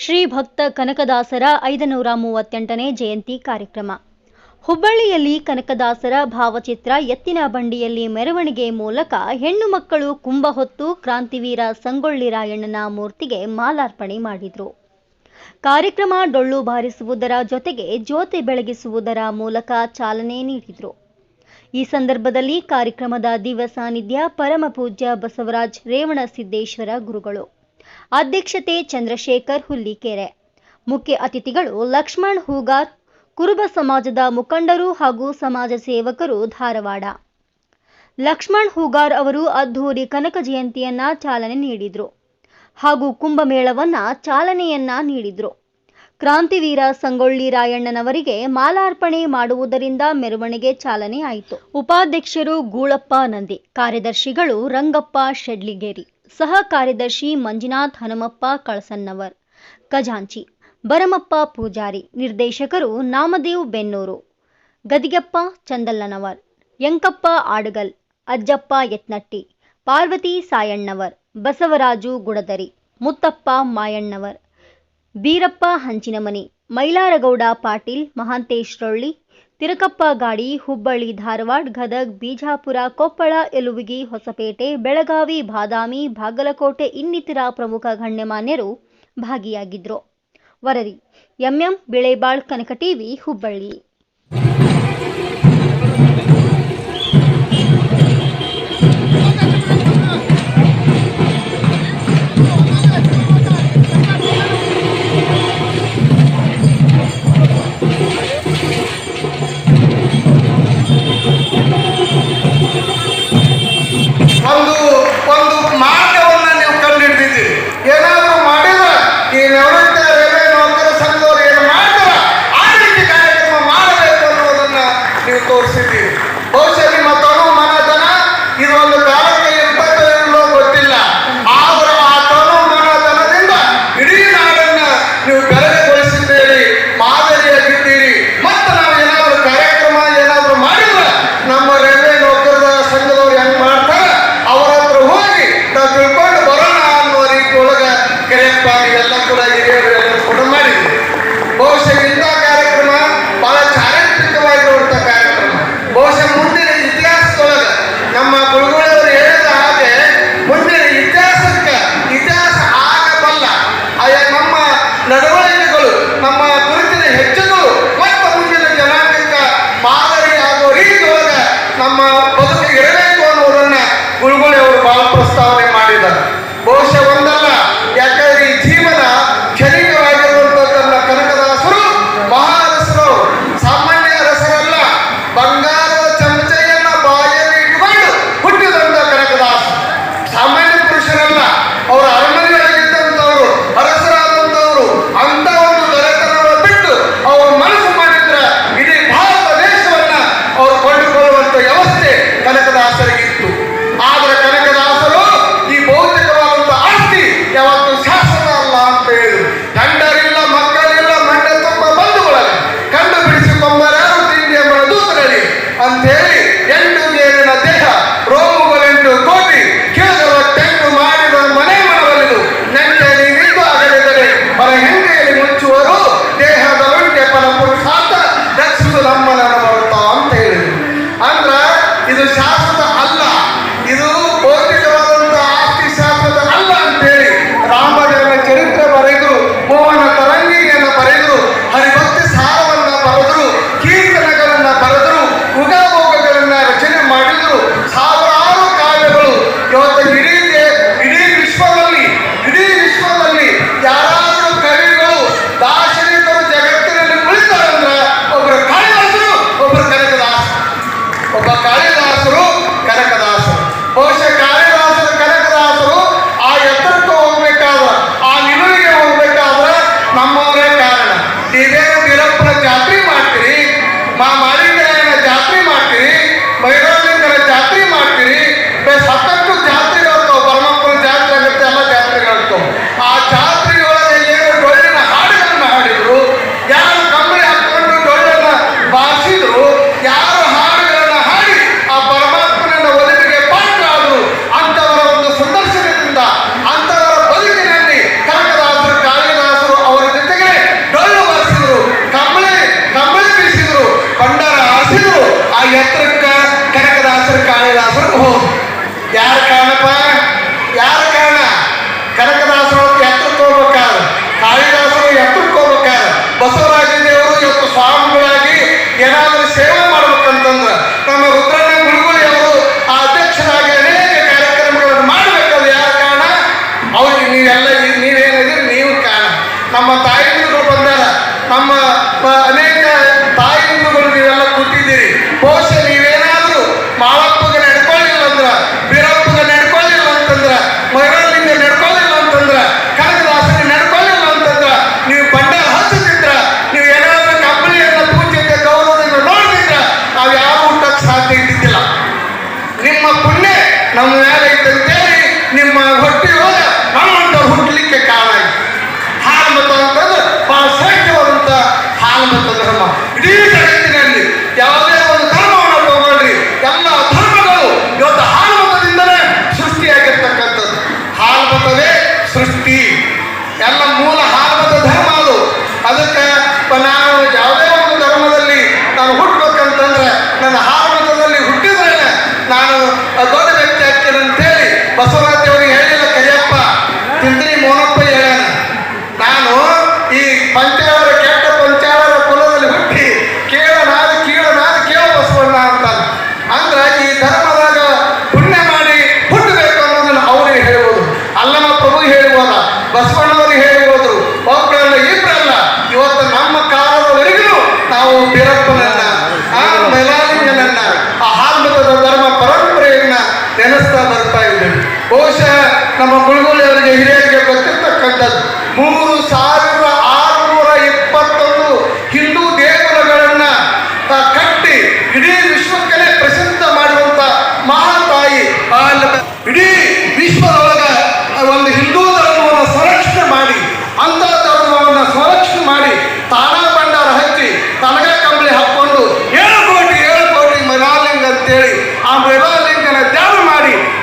ಶ್ರೀ ಭಕ್ತ ಕನಕದಾಸರ ಐದನೂರ ಮೂವತ್ತೆಂಟನೇ ಜಯಂತಿ ಕಾರ್ಯಕ್ರಮ. ಹುಬ್ಬಳ್ಳಿಯಲ್ಲಿ ಕನಕದಾಸರ ಭಾವಚಿತ್ರ ಎತ್ತಿನ ಬಂಡಿಯಲ್ಲಿ ಮೆರವಣಿಗೆ ಮೂಲಕ ಹೆಣ್ಣು ಮಕ್ಕಳು ಕುಂಭ ಹೊತ್ತು ಕ್ರಾಂತಿವೀರ ಸಂಗೊಳ್ಳಿ ರಾಯಣ್ಣನ ಮೂರ್ತಿಗೆ ಮಾಲಾರ್ಪಣೆ ಮಾಡಿದರು. ಕಾರ್ಯಕ್ರಮ ಡೊಳ್ಳು ಬಾರಿಸುವುದರ ಜೊತೆಗೆ ಜ್ಯೋತಿ ಬೆಳಗಿಸುವುದರ ಮೂಲಕ ಚಾಲನೆ ನೀಡಿದರು. ಈ ಸಂದರ್ಭದಲ್ಲಿ ಕಾರ್ಯಕ್ರಮದ ದಿವ್ಯ ಸಾನ್ನಿಧ್ಯ ಪರಮಪೂಜ್ಯ ಬಸವರಾಜ್ ರೇವಣಸಿದ್ದೇಶ್ವರ ಗುರುಗಳು. ಅಧ್ಯಕ್ಷತೆ ಚಂದ್ರಶೇಖರ್ ಹುಲ್ಲಿಕೆರೆ. ಮುಖ್ಯ ಅತಿಥಿಗಳು ಲಕ್ಷ್ಮಣ್ ಹೂಗಾರ್, ಕುರುಬ ಸಮಾಜದ ಮುಖಂಡರು ಹಾಗೂ ಸಮಾಜ ಸೇವಕರು ಧಾರವಾಡ. ಲಕ್ಷ್ಮಣ್ ಹೂಗಾರ್ ಅವರು ಅದ್ಧೂರಿ ಕನಕ ಜಯಂತಿಯನ್ನ ಚಾಲನೆ ನೀಡಿದರು ಹಾಗೂ ಕುಂಭಮೇಳವನ್ನ ಚಾಲನೆಯನ್ನ ನೀಡಿದರು. ಕ್ರಾಂತಿವೀರ ಸಂಗೊಳ್ಳಿ ರಾಯಣ್ಣನವರಿಗೆ ಮಾಲಾರ್ಪಣೆ ಮಾಡುವುದರಿಂದ ಮೆರವಣಿಗೆ ಚಾಲನೆ ಆಯಿತು. ಉಪಾಧ್ಯಕ್ಷರು ಗೂಳಪ್ಪ ನಂದಿ, ಕಾರ್ಯದರ್ಶಿಗಳು ರಂಗಪ್ಪ ಶೆಡ್ಲಿಗೇರಿ. ಸಹ ಕಾರ್ಯದರ್ಶಿ ಮಂಜುನಾಥ್ ಹನುಮಪ್ಪ ಕಳಸನ್ನವರ್, ಖಜಾಂಚಿ ಭರಮಪ್ಪ ಪೂಜಾರಿ, ನಿರ್ದೇಶಕರು ನಾಮದೇವ್ ಬೆನ್ನೂರು, ಗದಿಗೆಪ್ಪ ಚಂದಲ್ಲನವರ್ ಯಂಕಪ್ಪ ಆಡಗಲ್, ಅಜ್ಜಪ್ಪ ಯತ್ನಟ್ಟಿ, ಪಾರ್ವತಿ ಸಾಯಣ್ಣವರ್, ಬಸವರಾಜು ಗುಡದರಿ, ಮುತ್ತಪ್ಪ ಮಾಯಣ್ಣವರ್, ಬೀರಪ್ಪ ಹಂಚಿನಮನಿ, ಮೈಲಾರಗೌಡ ಪಾಟೀಲ್, ಮಹಾಂತೇಶ್ ರೊಳ್ಳಿ ತಿರಕಪ್ಪ ಗಾಡಿ, ಹುಬ್ಬಳ್ಳಿ, ಧಾರವಾಡ, ಗದಗ್, ಬಿಜಾಪುರ, ಕೊಪ್ಪಳ, ಎಲುವಿಗಿ, ಹೊಸಪೇಟೆ, ಬೆಳಗಾವಿ, ಬಾದಾಮಿ, ಬಾಗಲಕೋಟೆ ಇನ್ನಿತರ ಪ್ರಮುಖ ಗಣ್ಯಮಾನ್ಯರು ಭಾಗಿಯಾಗಿದ್ದರು ವರದಿ ಎಂಎಂ ಬಿಳೆಬಾಳ್, ಕನಕ ಟಿವಿ, ಹುಬ್ಬಳ್ಳಿ.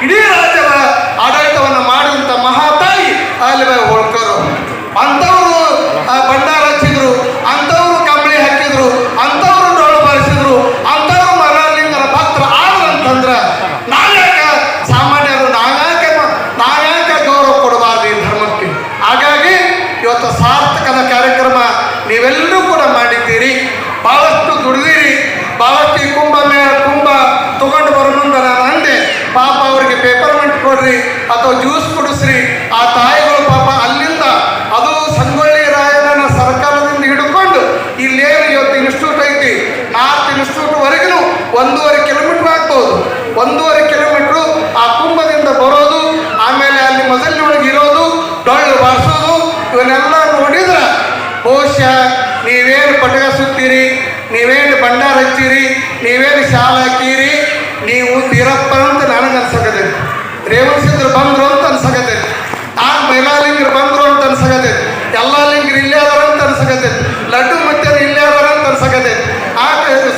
ಇಡೀ ಅಥವಾ ಜ್ಯೂಸ್ ಕುಡಿಸ್ರಿ. ಆ ತಾಯಿಗಳು ಪಾಪ ಅಲ್ಲಿಂದ ಅದು ಸಂಗೊಳ್ಳಿ ರಾಯಣ್ಣನ ಸರ್ಕಾರದಿಂದ ಹಿಡ್ಕೊಂಡು ಇಲ್ಲೇನು ಇವತ್ತು ಇನ್ಸ್ಟಿಟ್ಯೂಟ್ ಐತಿ? ನಾರ್ತ್ ಇನ್ಸ್ಟಿಟ್ಯೂಟ್ ವರೆಗೂ ಒಂದೂವರೆ ಕಿಲೋಮೀಟರ್ ಆಗ್ಬೋದು. ಒಂದೂವರೆ ಕಿಲೋಮೀಟ್ರು ಆ ಕುಂಭದಿಂದ ಬರೋದು, ಆಮೇಲೆ ಅಲ್ಲಿ ಮೊದಲಿನೊಳಗೆ ಇರೋದು, ಡೊಳ್ಳು ಬಾರಿಸೋದು, ಇವನ್ನೆಲ್ಲ ನೋಡಿದ್ರೆ ಬಹುಶಃ ನೀವೇನು ಪಟಕ ಸುತ್ತೀರಿ, ನೀವೇನು ಭಂಡಾರ ಹಚ್ಚೀರಿ, ನೀವೇನು ಶಾಲೆ ಹಾಕೀರಿ, ನೀವು ತೀರಪ್ಪ ಅಂತ ನನಗೆ ರೇವಣಸಿದ್ರು ಬಂದ್ರು ಅಂತ ಆ ಮೈಲಾಲಿಂಗರು ಬಂದ್ರು ಅಂತ ಅನ್ಸಕತೈತಿ ಎಲ್ಲಾ ಲಿಂಗರು ಇಲ್ಲೇ ಅದಾರ ಅಂತ ಅನ್ಸಕತೈತಿ ಲಡ್ಡು ಮತ್ತೆ ಇಲ್ಲೇ ಅದಾರ ಅಂತ ಅನ್ಸಕತೈತಿ ಆ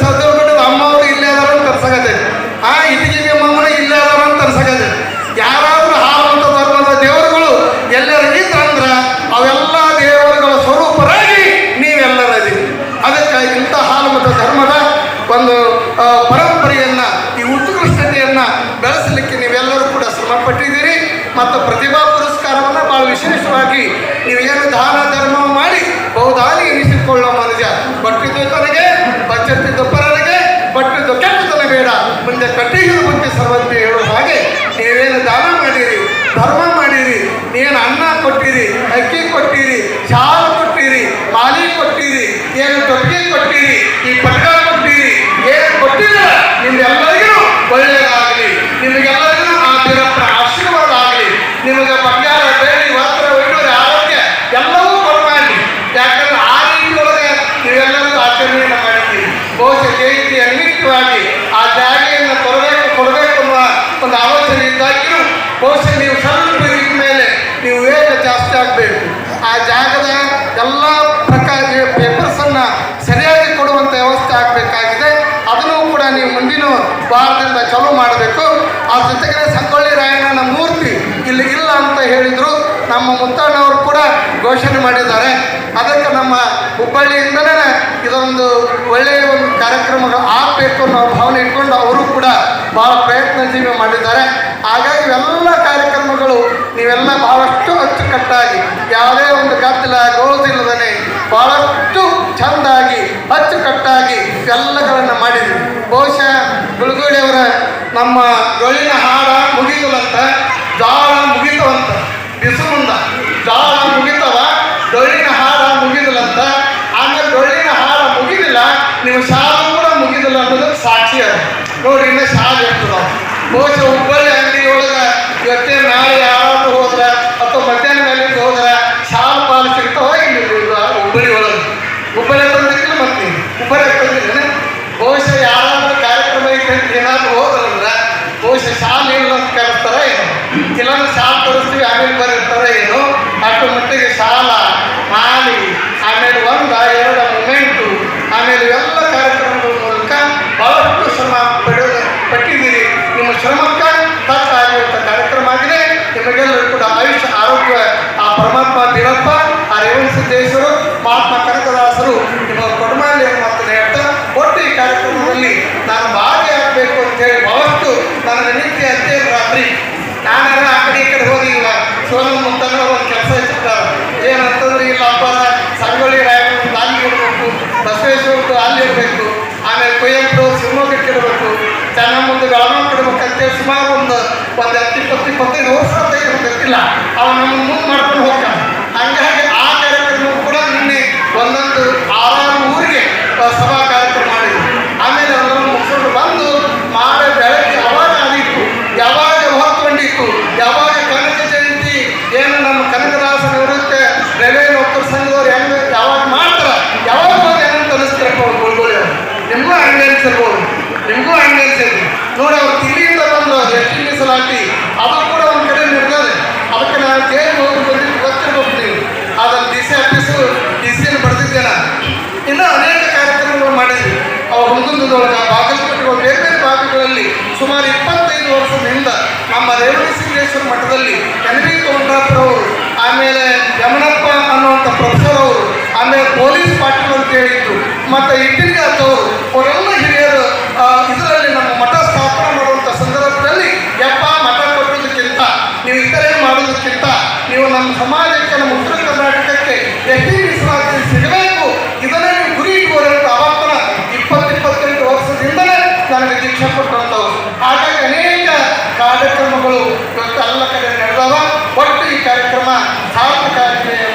ಸದರ್ಗಡದ ಅಮ್ಮವರು ಇಲ್ಲೇ ಅದಾರ ಅಂತ ಅನ್ಸಕತೈತಿ ಆ ಇಟಗಿಗೆ ಮಮ್ಮನ ಇಲ್ಲೇ ಅದಾರ ಅಂತ ಅನ್ಸಕತೈತಿ ಯಾರಾದ್ರೂ ಹಾಲಂತ ಧರ್ಮದ ದೇವರುಗಳು ಎಲ್ಲರೂ ಇದ್ರಂದ್ರ ಅವೆಲ್ಲ ದೇವರುಗಳ ಸ್ವರೂಪರಾಗಿ ನೀವೆಲ್ಲರದಿ ಅದಕ್ಕೆ ಇಂಥ ಹಾಲು ಮತ್ತು ಧರ್ಮದ ಒಂದು ಆ, ಪರಂಪರೆಯನ್ನ ಈ ಉತ್ಕೃಷ್ಟತೆಯನ್ನ ಬೆಳೆಸಲಿಕ್ಕೆ ನೀವೆಲ್ಲರೂ ಕೂಡ ಶ್ರಮ ಪಟ್ಟಿದ್ದೀರಿ ಮತ್ತು ಪ್ರತಿಭಾ ಪುರಸ್ಕಾರವನ್ನು ಬಹಳ ವಿಶೇಷವಾಗಿ ನೀವೇನು ದಾನ ಧರ್ಮ ಮಾಡಿ ಬಹುದಾನಿ ಎನಿಸಿಕೊಳ್ಳೋ ಮನುಜ ಬಟ್ಟಿದ್ದು ತನಗೆ ಬಚ್ಚತ್ತಿದ್ದು ಪರನಿಗೆ ಬಟ್ಟಿದ್ದು ಕೆಟ್ಟತನ ಬೇಡ. ಮುಂದೆ ಕಟ್ಟಿಗೆ ಬಗ್ಗೆ ಸರ್ವಂತಿ ಹೇಳೋ ಹಾಗೆ ನೀವೇನು ದಾನ ಮಾಡಿರಿ, ಧರ್ಮ ಮಾಡಿರಿ, ನೀನು ಅನ್ನ ಕೊಟ್ಟಿರಿ, ಅಕ್ಕಿ ಕೊಟ್ಟಿರಿ ಚಾಲ ಕೊಟ್ಟಿರಿ, ಮಾಲಿ ಕೊಟ್ಟಿರಿ, ಏನು ತೊಟ್ಟಿಗೆ ಕೊಟ್ಟಿರಿ, ಈ ಪಟ್ಟ ಕೊಟ್ಟಿರಿ, ಏನು ಕೊಟ್ಟಿಲ್ಲ ನಿಮ್ಗೆಲ್ಲರಿಗೂ ಒಳ್ಳೆಯದಾಗಲಿ ಆಗಬೇಕು ಆ ಜಾಗದ ಎಲ್ಲ ಪ್ರಕಾರ ಪೇಪರ್ಸನ್ನು ಸರಿಯಾಗಿ ಕೊಡುವಂಥ ವ್ಯವಸ್ಥೆ ಆಗಬೇಕಾಗಿದೆ. ಅದನ್ನು ಕೂಡ ನೀವು ಮುಂದಿನ ವಾರದಿಂದ ಚಾಲೂ ಮಾಡಬೇಕು. ಅದ್ರ ಜೊತೆಗೆ ಸಂಗೊಳ್ಳಿ ರಾಯಣ್ಣನ ಮೂರ್ತಿ ಇಲ್ಲಿ ಇಲ್ಲ ಅಂತ ಹೇಳಿದರು. ನಮ್ಮ ಮುತ್ತಣ್ಣವರು ಕೂಡ ಘೋಷಣೆ ಮಾಡಿದ್ದಾರೆ. ಅದಕ್ಕೆ ನಮ್ಮ ಹುಬ್ಬಳ್ಳಿಯಿಂದಲೇ ಇದೊಂದು ಒಳ್ಳೆಯ ಒಂದು ಕಾರ್ಯಕ್ರಮಗಳು ಆಗಬೇಕು ಅನ್ನೋ ಭಾವನೆ ಇಟ್ಕೊಂಡು ಅವರು ಕೂಡ ಭಾಳ ಪ್ರಯತ್ನ ಜೀವಿ ಮಾಡಿದ್ದಾರೆ. ಹಾಗಾಗಿ ಇವೆಲ್ಲ ಕಾರ್ಯಕ್ರಮಗಳು ನೀವೆಲ್ಲ ಭಾಳಷ್ಟು ಅಚ್ಚುಕಟ್ಟಾಗಿ, ಯಾವುದೇ ಒಂದು ಗದ್ದಲ ಗೋಳದಿಲ್ಲದೇ ಭಾಳಷ್ಟು ಚೆಂದಾಗಿ, ಅಚ್ಚುಕಟ್ಟಾಗಿ ಎಲ್ಲಗಳನ್ನು ಮಾಡಿದ್ವಿ ಬಹುಶಃ ನಮ್ಮ ಜೊಳಿನ ಹಾಡ ಮುಗಿತುಲಂತ ಜಾಳ ಮುಗಿತವಂತ ಬಿಸುಮುಂದ ಜಾಳ ಮುಗಿತವ ಡೊಳ್ಳಿನ ಹಾಡ ಮುಗಿದಲಂತ ಆಮೇಲೆ ಡೊಳ್ಳಿನ ಹಾಡ ಮುಗಿದಿಲ್ಲ, ನೀವು ಶಾಲ ಕೂಡ ಮುಗಿದಿಲ್ಲ ಅನ್ನೋದಕ್ಕೆ ಸಾಕ್ಷಿ ನೋಡಿ ಇನ್ನು ಶಾಲೆ ಇರ್ತದ ಬಹುಶಃ ಹುಬ್ಬಳ್ಳಿ ಅಂಗಡಿ ಶಾಲೆ ಇಲ್ಲ ಅಂತ ಕರೆಸ್ತಾರ ಏನು ಇಲ್ಲಾಂದ್ರೆ ಶಾಲೆ ತೋರಿಸ್ತೀವಿ ಆಮೇಲೆ ಬರೀತಾರ ಏನು ಅಷ್ಟು ಮಟ್ಟಿಗೆ ಸಾಲ ಮಾಲಿ ಆಮೇಲೆ ಒಂದ ಎರಡ ಮೂಮೆಂಟು ಆಮೇಲೆ ಎಲ್ಲ ಕಾರ್ಯಕ್ರಮಗಳ ಮೂಲಕ ಬಹಳಷ್ಟು ಶ್ರಮ ಪಡೆಯೋದು ಪಟ್ಟಿದ್ದೀರಿ ನಿಮ್ಮ ಶ್ರಮಕ್ಕೆ ತಕ್ಕ ಆಗಿರುವಂಥ ಕಾರ್ಯಕ್ರಮ ಆಗಿದೆ ನಿಮಗೆಲ್ಲರೂ ಕೂಡ ಆಯುಷ್ಯ ಆರೋಗ್ಯ ಆ ಪರಮಾತ್ಮ ಬೀರಪ್ಪ ಆ ರೇವಣ ಸಿದ್ದೇಶ್ವರು ಮಹಾತ್ಮ ಕನಕದಾಸರು ನಿಮ್ಮ ಕೊಡಮಾಲಿ ಮಾತನ್ನು ಹೇಳ್ತಾ ಒಟ್ಟು ಈ ಕಾರ್ಯಕ್ರಮದಲ್ಲಿ ನಾನು ಭಾಗಿಯಾಗಬೇಕು ಅಂತ ಹೇಳಿ ಬಹಳಷ್ಟು ನನ್ನ ನಿತ್ಯ ಅಧ್ಯಯನ ರಾತ್ರಿ ನಾನಾರ ಆ ಕಡೆ ಈ ಕಡೆ ಹೋಗಿ ಈಗ ಸೋನ ಮುಂತಂದ್ರೆ ಒಂದು ಕೆಲಸ ಇಟ್ಟಿರ್ತಾರೆ ಏನಂತಂದ್ರೆ ಇಲ್ಲ ಅಪ್ಪರ ಸಂಗೊಳ್ಳಿ ರಾಯಣ್ಣ ಅಲ್ಲಿ ಇಡಬೇಕು ಬಸವೇಶ್ವರದ್ದು ಅಲ್ಲಿ ಇರಬೇಕು ಆಮೇಲೆ ಕುವೆಂಪು ಶಿವಮೊಗ್ಗಕ್ಕೆ ಇಡಬೇಕು ಚೆನ್ನಮ್ಮಂದು ಬೆಳಗಾವಿ ಇಡಬೇಕಂತೇಳಿ ಸುಮಾರು ಒಂದು ಒಂದು ಹತ್ತು ಇಪ್ಪತ್ತು ಇಪ್ಪತ್ತೈದು ವರ್ಷ ಏನು ಗೊತ್ತಿಲ್ಲ. ಅವ ನಮ್ಮನ್ನು ಮುಂದೆ ಮಾಡ್ಕೊಂಡು ಹೋಗ್ತಾನೆ. ಹಂಗಾಗಿ ಆ ಕಾರ್ಯಕ್ರಮ ಕೂಡ ನಿನ್ನೆ ಒಂದೊಂದು ಆರಾರು ಊರಿಗೆ ಸಭಾ ಕಾರ್ಯಕ್ರಮ ಮಾಡಿದ್ರು. ಆಮೇಲೆ ಅವರನ್ನು ಮುಗಿಸ್ಕೊಂಡು ಬಂದು ಮಾಡೆ ಬೆಳಗ್ಗೆ ಯಾವಾಗ ಆದಿತ್ತು, ಯಾವಾಗ ಹೊತ್ಕೊಂಡಿತ್ತು ಯಾವಾಗ ಕನಕ ಜಯಂತಿ, ಏನು ನಮ್ಮ ಕನಕದಾಸನ ವಿರುದ್ಧ ರೈಲ್ವೆ ನೌಕರ ಸಂಘದವ್ರು ಹೆಂಗೆ ಯಾವಾಗ ಮಾಡ್ತಾರೆ, ಯಾವಾಗ ಏನಂತ ಅನಿಸ್ತಾರೆ. ನಿಮಗೂ ಹಂಗೆ ಅನ್ಸಿರ್ಬೋದು. ನಿಮಗೂ ಹಂಗೆ ಅನ್ಸಿರ್ಬೋದು. ನೋಡಿ ಎಷ್ಟು ಮೀಸಲಾತಿ ಅದು ಕೂಡ ಒಂದು ಕಡೆ ನಿರ್ಧಾರ. ಅದಕ್ಕೆ ನಾನು ಜೈಲು ಹೋಗಿ ಬಂದಿದ್ದು ಗೊತ್ತಿರ್ಬೇಕು ನೀವು ಅದನ್ನು ಡಿ ಸಿ ಆಫೀಸು ಡಿ ಸಿಯನ್ನು ಬರೆದಿದ್ದೆ ನಾನು. ಇನ್ನೂ ಅನೇಕ ಕಾರ್ಯಕ್ರಮಗಳು ಮಾಡಿದ್ವಿ. ಅವ್ರು ಹುಣಗುಂದದೊಳಗೆ ಬಾಗಲಕೋಟೆ ಬೇರೆ ಬೇರೆ ಭಾಗಗಳಲ್ಲಿ ಸುಮಾರು ಇಪ್ಪತ್ತೈದು ವರ್ಷದಿಂದ ನಮ್ಮ ರೇವಣ ಸಿದ್ದೇಶ್ವರ ಮಠದಲ್ಲಿ ಎನ್ ವಿ ತೋಂಡ್ರಾಪುರ ಅವರು, ಆಮೇಲೆ ಯಮನಪ್ಪ ಅನ್ನುವಂಥ ಪ್ರೊಫೆಸರ್ ಅವರು, ಆಮೇಲೆ ಪೊಲೀಸ್ ಪಾಟೀಲ್ ಅಂತ ಹೇಳಿದ್ದು ಮತ್ತು ಇಟ್ಟಿಗೆ ಅವರು ಅವರೆಲ್ಲ ಸಮಾಜಕ್ಕೆ, ನಮ್ಮ ಉತ್ತರ ಕರ್ನಾಟಕಕ್ಕೆ ಎಷ್ಟು ಮೀಸಲಾತಿ ಸಿಗಬೇಕು ಇದನ್ನೇ ನೀವು ಗುರಿ ಇಟ್ಕೋರಂತ ಅವತ್ತನ ಇಪ್ಪತ್ತು ಇಪ್ಪತ್ತೆಂಟು ವರ್ಷದಿಂದಲೇ ನನಗೆ ದೀಕ್ಷೆ ಕೊಟ್ಟಂಥವು ಹಾಗಾಗಿ ಅನೇಕ ಕಾರ್ಯಕ್ರಮಗಳು ಇವತ್ತು ಎಲ್ಲ ಕಡೆ ನಡೆದವ. ಒಟ್ಟು ಈ ಕಾರ್ಯಕ್ರಮ ಸಾರ್ಥಕ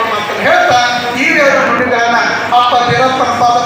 ಮಾತನ್ನು ಹೇಳ್ತಾ, ಈ ಎರಡು ನುಡಿಗಳನ್ನ ಅಪ್ಪ ವೀರಪ್ಪನ ಪಾದಕ್ಕ